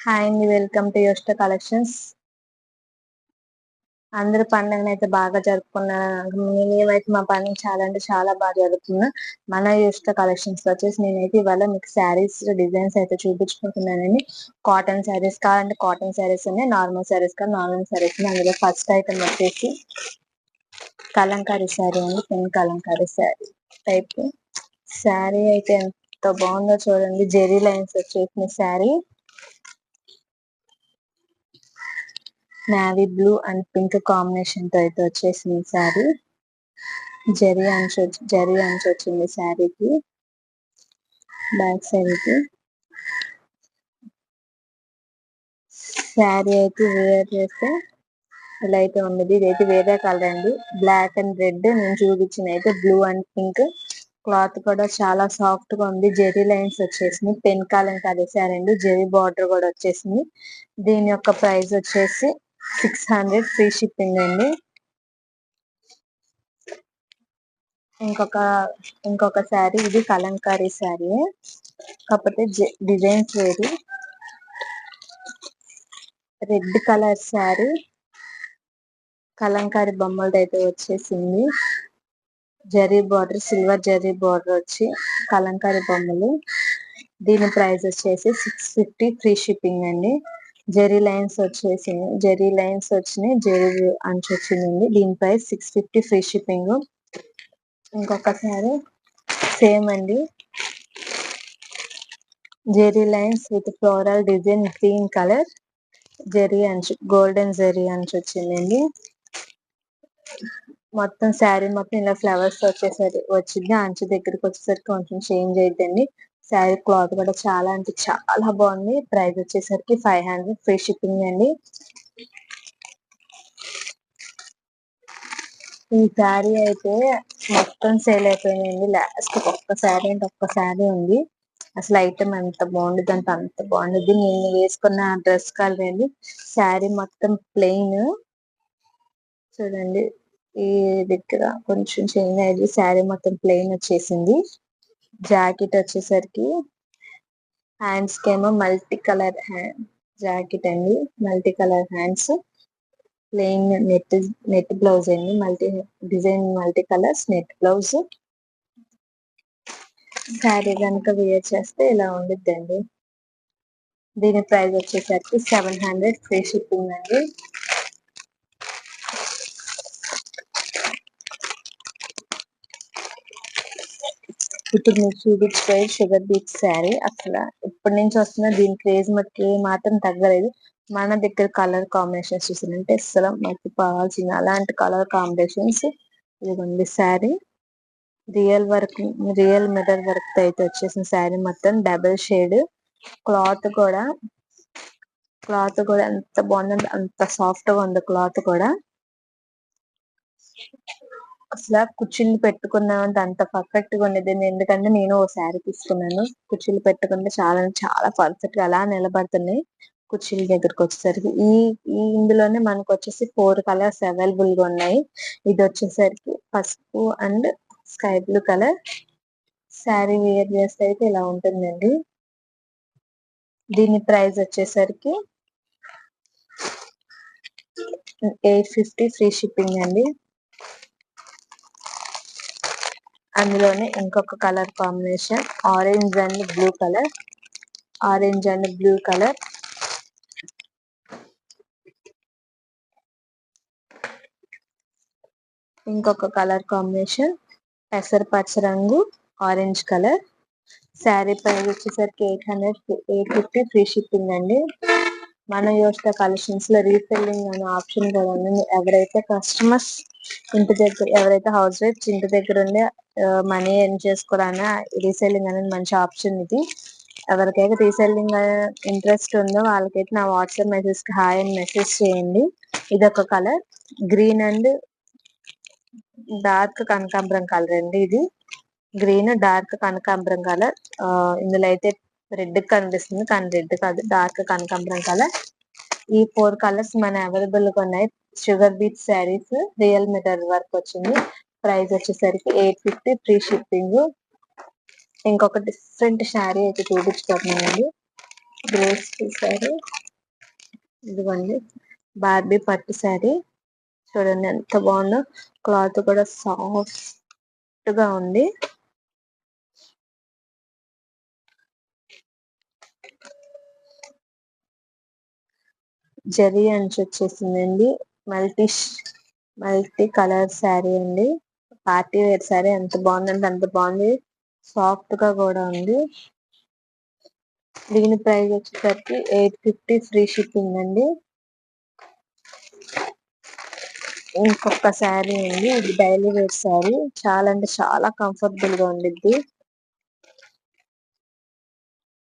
Hi అండి welcome to యోష్ట collections అందరు పండుగను అయితే బాగా జరుపుకున్నారు నేనేమైతే మా పండుగ చాలా అంటే చాలా బాగా జరుపుకున్నా. మన యోష్ట కలెక్షన్స్ వచ్చేసి నేనైతే ఇవాళ మీకు శారీస్ డిజైన్స్ అయితే చూపించుకుంటున్నానండి. కాటన్ శారీస్ కావాలంటే కాటన్ శారీస్ ఉన్నాయి. నార్మల్ శారీస్ కావాలి నార్మల్ శారీస్ అందులో ఫస్ట్ ఐటమ్ వచ్చేసి కలంకారీ శారీ అండి. పెన్ కలంకారీ శారీ టైప్ శారీ అయితే ఎంత బాగుందో చూడండి. జెరీ లైన్స్ వచ్చేసిన sari navy blue and pink కాంబినేషన్తో అయితే వచ్చేసింది శారీ జరీ అంచు జరీ అంచు వచ్చింది శారీకి బ్యాక్ సైడ్కి. శారీ అయితే వేర్ చేస్తే ఇలా అయితే ఉండదు. ఇదైతే వేరే కలర్ అండి. బ్లాక్ అండ్ రెడ్ నేను చూపించిన అయితే బ్లూ అండ్ పింక్ క్లాత్ కూడా చాలా సాఫ్ట్గా ఉంది. జెరీ లైన్స్ వచ్చేసింది. పెన్ కాలం కదేశారండి జెరీ బార్డర్ కూడా వచ్చేసింది. దీని యొక్క ప్రైస్ వచ్చేసి సిక్స్ హండ్రెడ్ ఫ్రీ షిప్పింగ్ అండి. ఇంకొక ఇంకొక శారీ ఇది కలంకారీ శారీ. కాకపోతే డిజైన్స్ వేరు. Red colour sari. కలంకారీ బొమ్మలది అయితే వచ్చేసింది. Zari border silver zari border వచ్చి కలంకారీ బొమ్మలు. దీని ప్రైస్ వచ్చేసి సిక్స్ ఫిఫ్టీ ఫ్రీ షిప్పింగ్ అండి. జెరీ లైన్స్ వచ్చేసింది జెరీ లైన్స్ వచ్చినాయి జెరీ అంచు వచ్చిందండి. దీని price six fifty free shipping ఇంకొకసారి సేమ్ అండి. Zari lines with floral design green colour zari అంచు గోల్డెన్ జెరీ అంచు వచ్చిందండి. మొత్తం శారీ మొత్తం ఇలా ఫ్లవర్స్ వచ్చేసరికి వచ్చింది. అంచు దగ్గరికి వచ్చేసరికి కొంచెం చేంజ్ అయిద్దండి. శారీ క్లాత్ కూడా చాలా అంటే చాలా బాగుంది. ప్రైస్ వచ్చేసరికి ఫైవ్ హండ్రెడ్ ఫ్రీ షిప్పింగ్ అండి. ఈ శారీ అయితే మొత్తం సేల్ అయిపోయిందండి. లాస్ట్ ఒక్క శారీ అంటే ఒక్క శారీ ఉంది. అసలు ఐటమ్ ఎంత బాగుండదు అంటే అంత బాగుండదు నేను వేసుకున్న డ్రెస్ కలర్ అండి. శారీ మొత్తం ప్లెయిన్. చూడండి ఈ దగ్గర కొంచెం చేంజ్ అయ్యింది శారీ మొత్తం ప్లెయిన్ వచ్చేసింది. జాకెట్ వచ్చేసరికి హ్యాండ్స్ కేమో మల్టీ కలర్ హ్యాండ్ జాకెట్ అండి. Multi colour hands. Plain net net blouse అండి. Multi design multi colours net blouse. Sari కనుక వేర్ చేస్తే ఇలా ఉండిద్దండి. దీని ప్రైస్ వచ్చేసరికి సెవెన్ హండ్రెడ్ ఫ్రీ షిప్పింగ్ అండి. ఇప్పుడు మీరు చూపించే షుగర్ బీట్ శారీ అసలు ఇప్పటి నుంచి వస్తున్న దీని క్రేజ్ మట్టి మాత్రం తగ్గలేదు. మన దగ్గర కలర్ కాంబినేషన్స్ చూసారంటే అసలు మర్చిపోవాల్సిన అలాంటి కలర్ కాంబినేషన్స్ ఇదిగోండి sari real work real mirror work అయితే వచ్చేసిన శారీ మొత్తం డబుల్ షేడ్ క్లాత్ కూడా క్లాత్ కూడా ఎంత బాగుందంటే అంత సాఫ్ట్గా ఉంది క్లాత్ కూడా. అసలు కుర్చీలు పెట్టుకున్నామంటే అంత పర్ఫెక్ట్గా ఉండేది ఎందుకంటే నేను ఓ శారీ తీసుకున్నాను. కుర్చీలు పెట్టుకుంటే చాలా చాలా పర్ఫెక్ట్గా అలా నిలబడుతున్నాయి కుర్చీల దగ్గరకు వచ్చేసరికి. ఈ ఈ ఇందులోనే మనకు వచ్చేసి ఫోర్ కలర్స్ అవైలబుల్గా ఉన్నాయి. ఇది వచ్చేసరికి పసుపు and sky blue colour. Sari wear చేస్తే అయితే ఇలా ఉంటుందండి. దీని ప్రైస్ వచ్చేసరికి ఎయిట్ ఫిఫ్టీ ఫ్రీ షిప్పింగ్ అండి. అందులోనే ఇంకొక colour combination orange and blue colour orange and blue colour ఇంకొక కలర్ కాంబినేషన్ పెసరపచ్చ రంగు ఆరెంజ్ కలర్ శారీ ప్రైస్ వచ్చేసరికి eight hundred eight fifty free shipping అండి. మన యోష్ట కలెక్షన్స్లో రీసెల్లింగ్ అనే ఆప్షన్ కూడా ఉంది ఎవరైతే కస్టమర్స్ ఇంటి దగ్గర ఎవరైతే హౌస్ వైఫ్స్ ఇంటి దగ్గర ఉండి మనీ ఎర్న్ చేసుకోవడానికి రీసెల్లింగ్ అనేది మంచి ఆప్షన్ ఇది. ఎవరికైతే రీసెల్లింగ్ ఇంట్రెస్ట్ ఉందో వాళ్ళకైతే నా వాట్సాప్ మెసేజ్కి హాయ్ అని మెసేజ్ చేయండి. ఇది ఒక కలర్ గ్రీన్ అండ్ డార్క్ కనకాంబరం కలర్ అండి ఇది. గ్రీన్ డార్క్ కనకాంబరం కలర్ ఇందులో అయితే రెడ్ కనిపిస్తుంది. కానీ రెడ్ కాదు డార్క్ కనకాంబరం కలర్. ఈ ఫోర్ కలర్స్ మన అవైలబుల్గా ఉన్నాయి. Sugar beet saris real mirror work వచ్చింది. ప్రైస్ వచ్చేసరికి ఎయిట్ ఫిఫ్టీ ఫ్రీ షిప్పింగ్. ఇంకొక డిఫరెంట్ శారీ అయితే చూపించుకుంటున్నానండి గ్రేస్ఫుల్ శారీ. ఇదిగోండి. బార్బీ పట్టు శారీ. చూడండి ఎంత బాగుందో. క్లాత్ కూడా సాఫ్ట్గా ఉంది. జరీ అంచు వచ్చేసిందండి మల్టీ మల్టీ కలర్ శారీ అండి. పార్టీ వేర్ శారీ ఎంత బాగుందంటే అంత బాగుంది. సాఫ్ట్గా కూడా ఉంది. దీని ప్రైస్ వచ్చేసరికి ఎయిట్ ఫిఫ్టీ ఫ్రీ షిప్పింగ్ అండి. ఇంకొక శారీ అండి. ఇది డైలీ వేర్ శారీ. చాలా అంటే చాలా కంఫర్టబుల్గా ఉండిద్ది.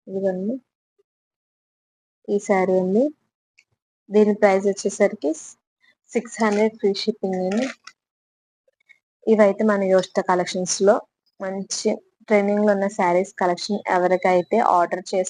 ఇదిగోండి. ఈ శారీ అండి. దీని ప్రైస్ వచ్చేసరికి సిక్స్ హండ్రెడ్ ఫ్రీ షిప్పింగ్ అండి. ఇవైతే మన యోష్ట కలెక్షన్స్లో మంచి ట్రెండింగ్లో ఉన్న శారీస్ కలెక్షన్ ఎవరికైతే ఆర్డర్ చేసి